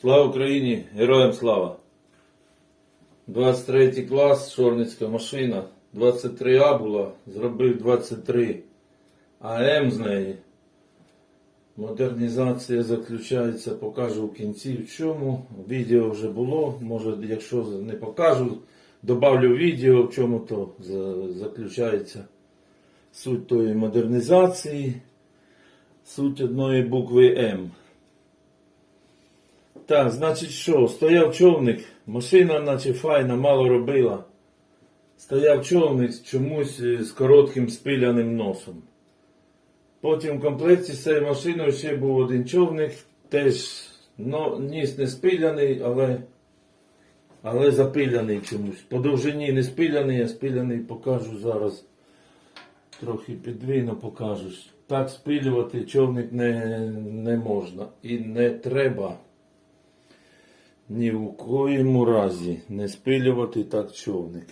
Слава Україні! Героям слава! 23 клас, Шорницька машина. 23А була, зробив 23 АМ з неї. Модернізація заключається, покажу в кінці в чому. Відео вже було. Може, якщо не покажу, добавлю відео, в чому то заключається суть тої модернізації, суть одної букви М. Так, значить що, стояв човник, машина наче файна, мало робила. Стояв човник чомусь е, з коротким спиляним носом. Потім в комплекті з цією машиною ще був один човник, теж но, ніс не спиляний, але, але запиляний чомусь. По довжині не спиляний, а спиляний покажу зараз. Трохи підвину покажу. Так спилювати човник не, не можна і не треба. Ні в коєму разі не спилювати так човник.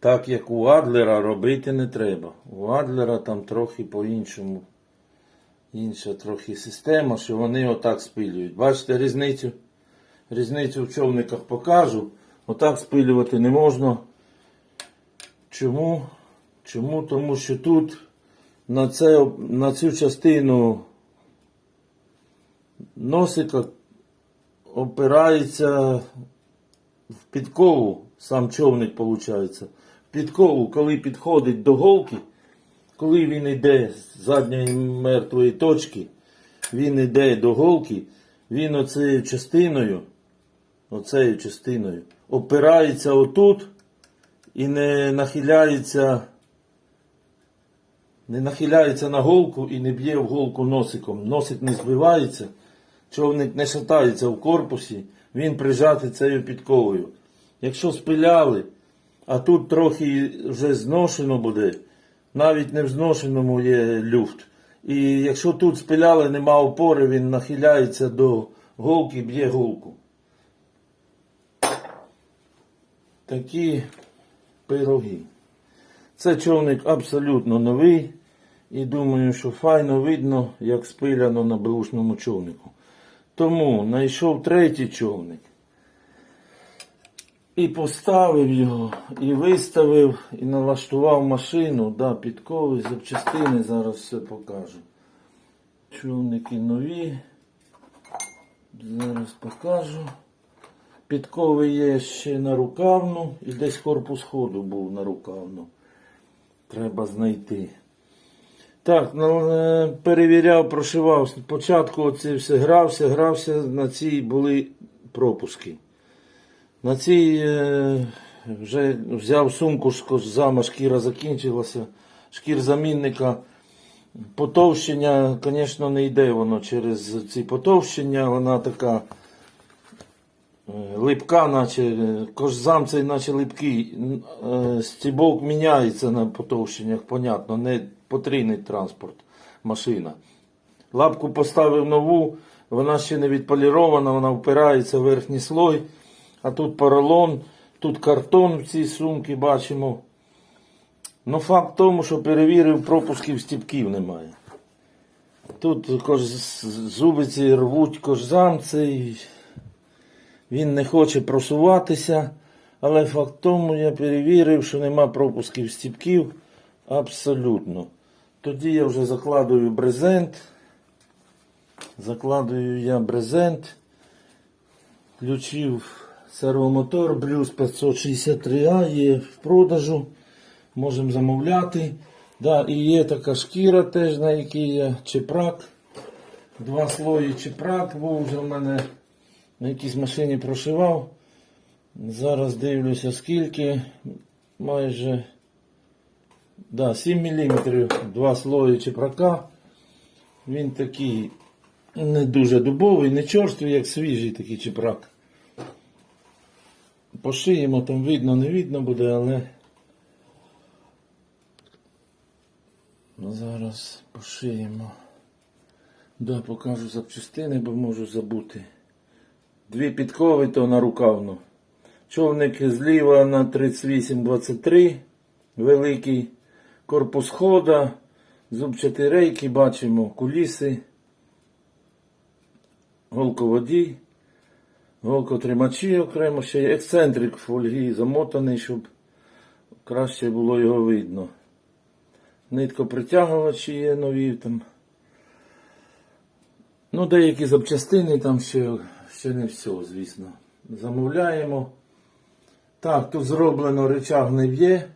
Так як у Адлера робити не треба. У Адлера там трохи по-іншому. Інша трохи система, що вони отак спилюють. Бачите різницю? Різницю в човниках покажу. Отак спилювати не можна. Чому? Чому? Тому що тут на, це, на цю частину носика опирається в підкову, сам човник виходить. Підкову, коли підходить до голки, коли він йде з задньої мертвої точки, він йде до голки, він оцею частиною, оцею частиною опирається отут і не нахиляється, не нахиляється на голку і не б'є в голку носиком. Носик не збивається, човник не шатається в корпусі, він прижатий цією підковою. Якщо спиляли, а тут трохи вже зношено буде, навіть не в зношеному є люфт. І якщо тут спиляли, нема опори, він нахиляється до голки, б'є голку. Такі пироги. Це човник абсолютно новий. І думаю, що файно видно, як спиляно на беушному човнику. Тому знайшов третій човник. І поставив його, і виставив, і налаштував машину, да, підкови, запчастини, зараз все покажу. Човники нові. Зараз покажу. Підкови є ще на рукавну, і десь корпус ходу був на рукавну. Треба знайти. Так, ну, е, перевіряв, прошивав. Спочатку оце все грався, грався, на цій були пропуски. На цій е, вже взяв сумку з козама, шкіра закінчилася, шкір замінника. Потовщення, звісно, не йде воно через ці потовщення, вона така липка, наче е, кожзам цей наче липкий. Е, Стібок міняється на потовщеннях, понятно, не потрійний транспорт, машина. Лапку поставив нову, вона ще не відполірована, вона впирається в верхній слой. А тут поролон, тут картон в цій сумці бачимо. Ну, факт в тому, що перевірив, пропусків стіпків немає. Тут кож... зубиці рвуть кожзам цей. Він не хоче просуватися. Але факт тому, я перевірив, що нема пропусків стіпків. Абсолютно. Тоді я вже закладую брезент. Закладую я брезент. Включив сервомотор Блюз 563А є в продажу. Можемо замовляти. Да, і є така шкіра теж, на якій я чепрак. Два слої чепрак був вже в мене на якійсь машині прошивав. Зараз дивлюся скільки. Майже да, 7 мм, два слої чепрака. Він такий не дуже дубовий, не чорствий, як свіжий такий чепрак. Пошиємо, там видно, не видно буде, але зараз пошиємо. Да, покажу запчастини, бо можу забути. Дві підкови то на рукавну. Човник зліва на 38-23, великий корпус хода, зубчаті рейки, бачимо, куліси. голководій, голкотримачі окремо, ще й ексцентрик фольги замотаний, щоб краще було його видно. Ниткопритягувачі є нові там. Ну, деякі запчастини там ще, ще не все, звісно. Замовляємо. Так, тут зроблено речаг не б'є.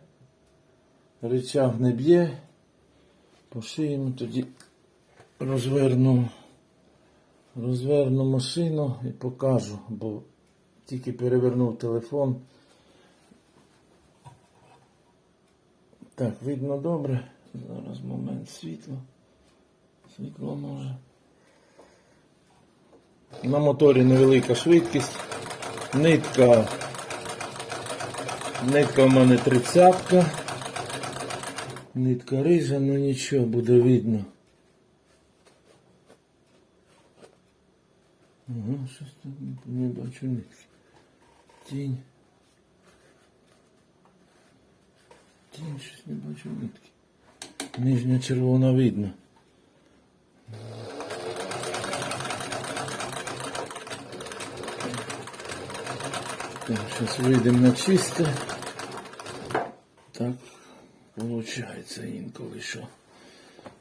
Речаг не б'є. Пошиємо тоді розверну, розверну машину і покажу, бо тільки перевернув телефон. Так, видно добре. Зараз момент світла. Світло може. На моторі невелика швидкість. Нитка. Нитка в мене тридцятка. Нитка рижа, ну нічого, буде видно. Ага, щось тут не, бачу нитки. Тінь. Тінь, щось не бачу нитки. Нижня червона видно. Так, сейчас вийдемо на чисте. Так, виходить інколи що.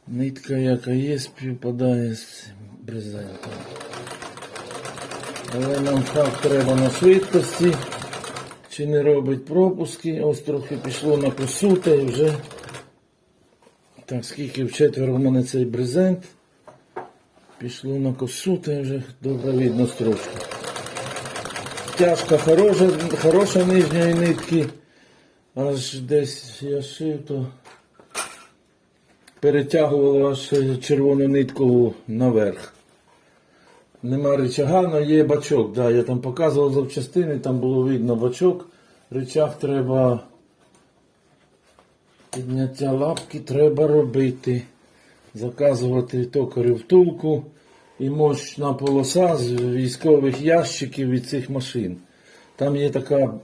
Нитка яка є, співпадає з брезентом. Але нам факт треба на швидкості. Чи не робить пропуски. Ось трохи пішло на косу та й вже. Так, скільки вчетверо в мене цей брезент. Пішло на косу, та й вже добре видно строчку. Тяжка хороша, хороша нижньої нитки. Аж десь я шив, то перетягувало аж червону нитку наверх. Нема рычага, але є бачок. Да, я там показував запчастини, там було видно бачок. Рычаг треба. Підняття лапки треба робити. Заказувати токарю втулку і мощна полоса з військових ящиків від цих машин. Там є така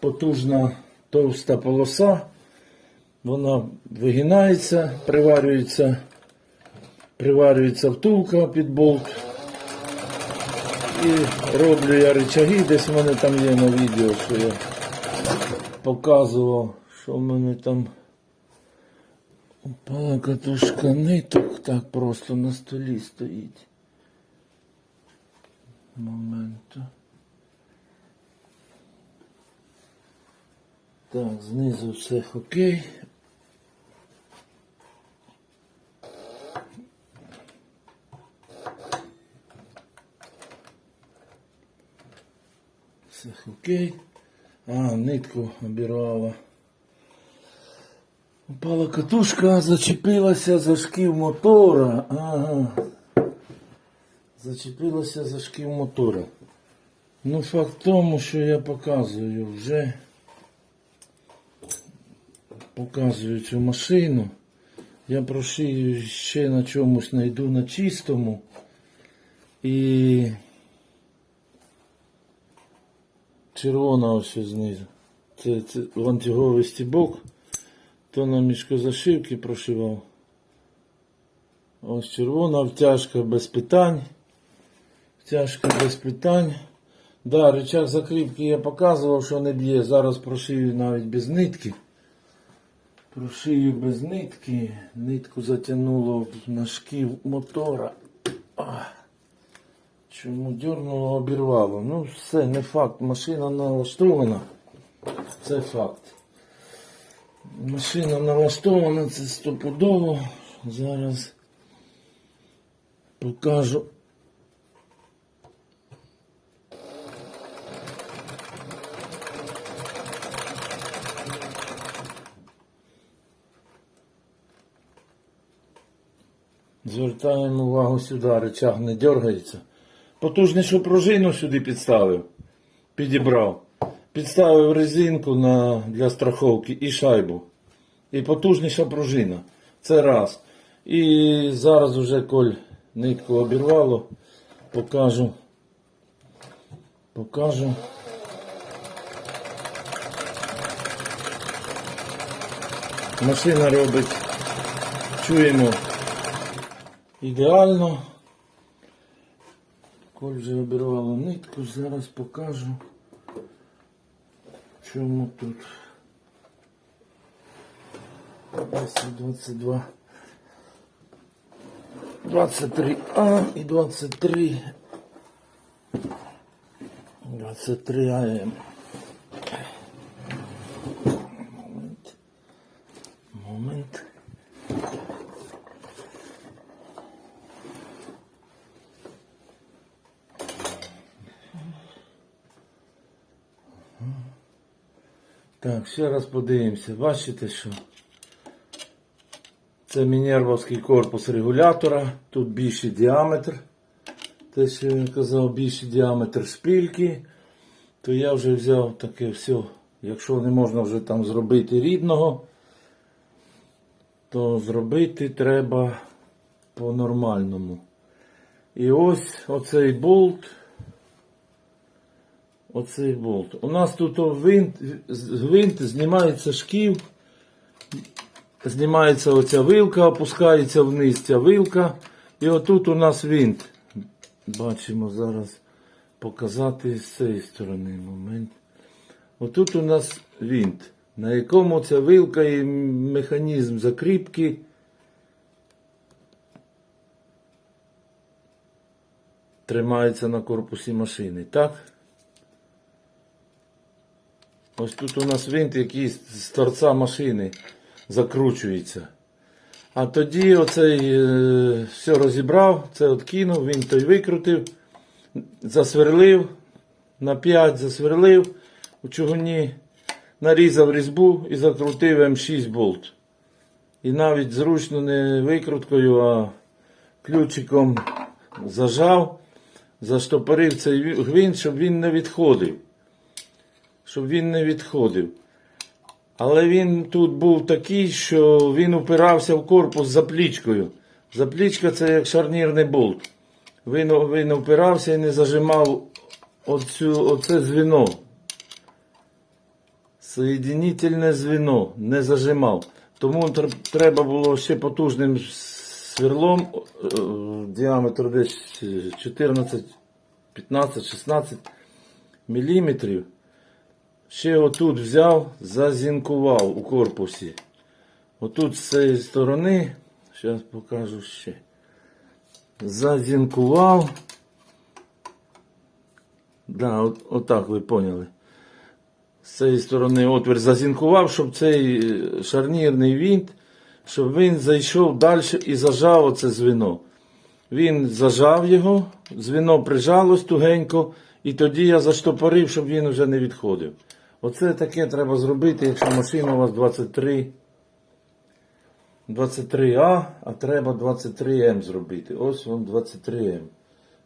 потужна товста полоса. Вона вигинається, приварюється, приварюється втулка під болт. І роблю я рычаги, десь в мене там є на відео, що я показував, що в мене там упала катушка ниток, так просто на столі стоїть. Моменту. Так, знизу все окей. Все окей. А, нитку обірвала. Упала катушка, зачепилася за шків мотора. Ага. Зачепилася за шків мотора. Ну, факт в тому, що я показую вже. Показую цю машину. Я прошию ще на чомусь знайду на чистому. І червона ось знизу. Це, це ланцюговий стібок. То на мішкозашивки прошивав. Ось червона втяжка без питань. Втяжка без питань. Да, рычаг закріпки я показував, що не б'є. Зараз прошию навіть без нитки. Прошию без нитки. Нитку затягнуло на шків мотора. Чому дернуло, обірвало. Ну, все, не факт. Машина налаштована. Це факт. Машина налаштована, це стопудово. Зараз покажу. Звертаємо увагу сюди, рычаг не дергається. Потужнішу пружину сюди підставив. Підібрав. Підставив резинку на, для страховки і шайбу. І потужніша пружина. Це раз. І зараз уже коль нитку обірвало, покажу. Покажу. Машина робить, чуємо ідеально. Коль вже обірвало нитку, зараз покажу, чому тут 10, 22, 23А і 23, 23 АМ. Момент. Момент. Так, ще раз подивимося. Бачите, що це мінервовський корпус регулятора. Тут більший діаметр. Те, що він казав, більший діаметр шпильки. То я вже взяв таке все. Якщо не можна вже там зробити рідного, то зробити треба по-нормальному. І ось оцей болт. Оцей болт. У нас тут винт, з- гвинт знімається шків, знімається оця вилка, опускається вниз ця вилка. І отут у нас винт. Бачимо зараз показати з цієї сторони момент. Отут у нас винт, на якому ця вилка і механізм закріпки. Тримається на корпусі машини, так? Ось тут у нас винт, який з торця машини закручується. А тоді оцей е, все розібрав, це откинув, він той викрутив, засверлив, на 5 засверлив у чугуні, нарізав різьбу і закрутив М6 болт. І навіть зручно не викруткою, а ключиком зажав, заштопорив цей гвинт, щоб він не відходив щоб він не відходив. Але він тут був такий, що він упирався в корпус заплічкою. Заплічка це як шарнірний болт. Він, він упирався і не зажимав оцю, оце звіно. Соєдинительне звіно не зажимав. Тому треба було ще потужним сверлом е, діаметр десь 14, 15, 16 міліметрів. Ще отут взяв, зазінкував у корпусі. Отут з цієї сторони, зараз покажу ще. Зазінкував. Да, от, отак ви поняли. З цієї сторони отвір зазінкував, щоб цей е, шарнірний вінт, щоб він зайшов далі і зажав оце звіно. Він зажав його, звіно прижалось тугенько, і тоді я заштопорив, щоб він вже не відходив. Оце таке треба зробити, якщо машина у вас 23, 23А, а треба 23М зробити. Ось вам 23М.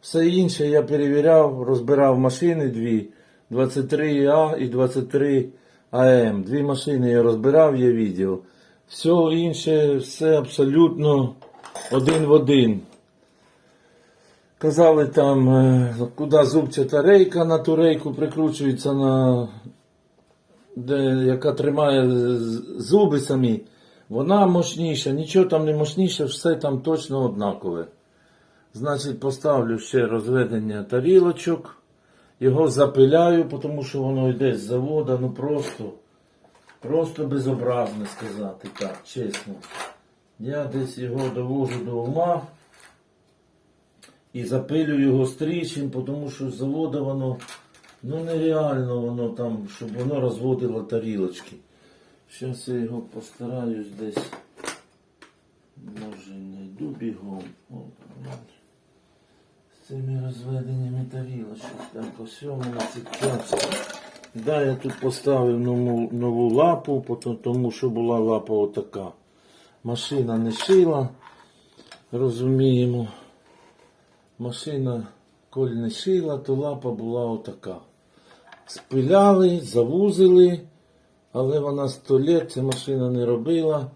Все інше я перевіряв, розбирав машини дві, 23А і 23АМ. Дві машини я розбирав, є відео. Все інше, все абсолютно один в один. Казали там, е, куди зубчата рейка на ту рейку прикручується на де, яка тримає зуби самі, вона мощніша, нічого там не мощніше, все там точно однакове. Значить, поставлю ще розведення тарілочок, його запиляю, тому що воно йде з завода, ну просто, просто безобразно сказати так, чесно. Я десь його довожу до ума і запилю його стрічим, тому що з завода воно Ну нереально воно там, щоб воно розводило тарілочки. Зараз я його постараюсь десь. Може знайду бігом. З цими розведеннями тарілочок. Так, ось у мене цікавиться. Да, я тут поставив нову, нову лапу, тому що була лапа отака. Машина не шила, розуміємо. Машина, коль не шила, то лапа була отака. Спиляли, завузили, але вона 100 лет ця машина не робила.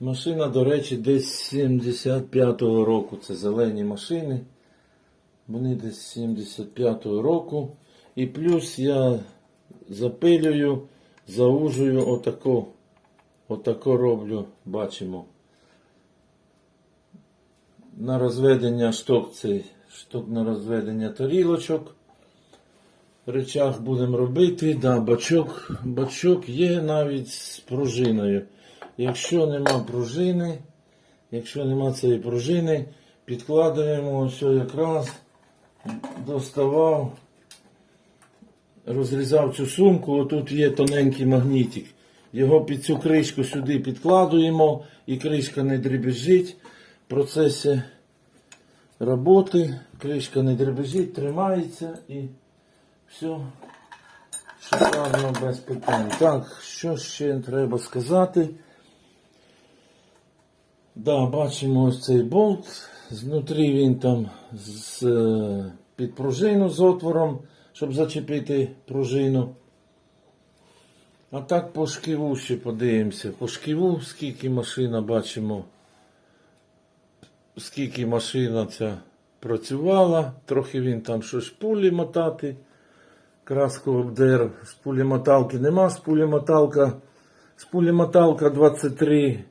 Машина, до речі, десь 75-го року. Це зелені машини. Вони десь 75-го року. І плюс я запилюю, заужую отако. Отако роблю, бачимо. На розведення шток цей штук на розведення тарілочок. Речах будемо робити. Да, бачок, бачок є навіть з пружиною. Якщо нема пружини, якщо нема цієї пружини, підкладаємо ось якраз доставав, розрізав цю сумку, отут є тоненький магнітик. Його під цю кришку сюди підкладуємо і кришка не дребезжить. В процесі роботи кришка не дребезжить, тримається і все шикарно без питань. Так, що ще треба сказати? Да, бачимо ось цей болт. Знутрі він там з, е, під пружину з отвором, щоб зачепити пружину. А так по шківу ще подивимося. По шківу, скільки машина бачимо, скільки машина ця працювала. Трохи він там щось пулі мотати. Краску обдер. З моталки нема, з моталка. З моталка 23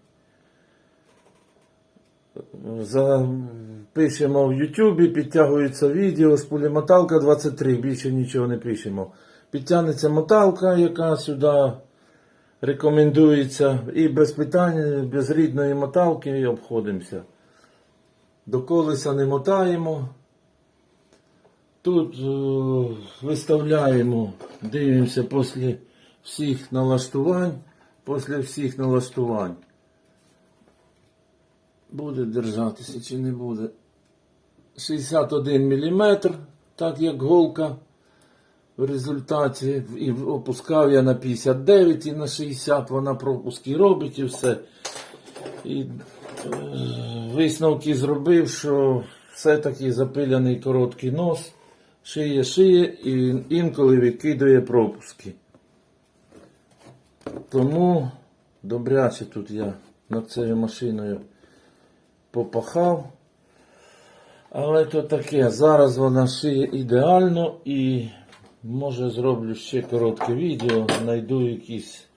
Запишемо в Ютубі, підтягується відео з пулемоталка 23, більше нічого не пишемо. Підтягнеться моталка, яка сюди рекомендується. І без питань, без рідної моталки обходимося. До колеса не мотаємо. Тут е, виставляємо, дивимося після всіх налаштувань. Після всіх налаштувань. Буде держатися чи не буде. 61 мм, так як голка. В результаті і опускав я на 59 і на 60 вона пропуски робить і все. І е, висновки зробив, що все-таки запиляний короткий нос, шиє шиє і інколи викидує пропуски. Тому добряче тут я над цією машиною попахав. Але то таке, зараз вона шиє ідеально і може зроблю ще коротке відео, знайду якісь.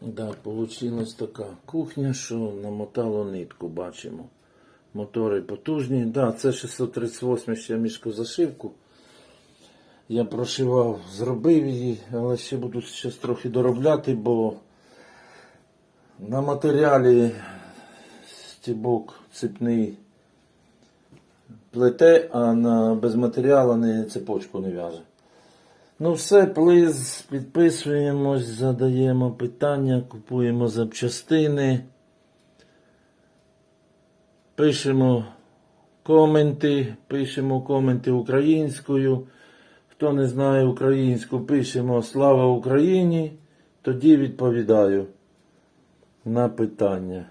Да, получилась така кухня, що намотало нитку, бачимо. Мотори потужні. Да, це 638 ще мішкозашивку. Я прошивав, зробив її, але ще буду зараз трохи доробляти, бо на матеріалі стібок цепний плете, а на без матеріалу не цепочку не в'яже. Ну все, плиз, підписуємось, задаємо питання, купуємо запчастини, пишемо коменти, пишемо коменти українською. Хто не знає українську, пишемо Слава Україні, тоді відповідаю на питання.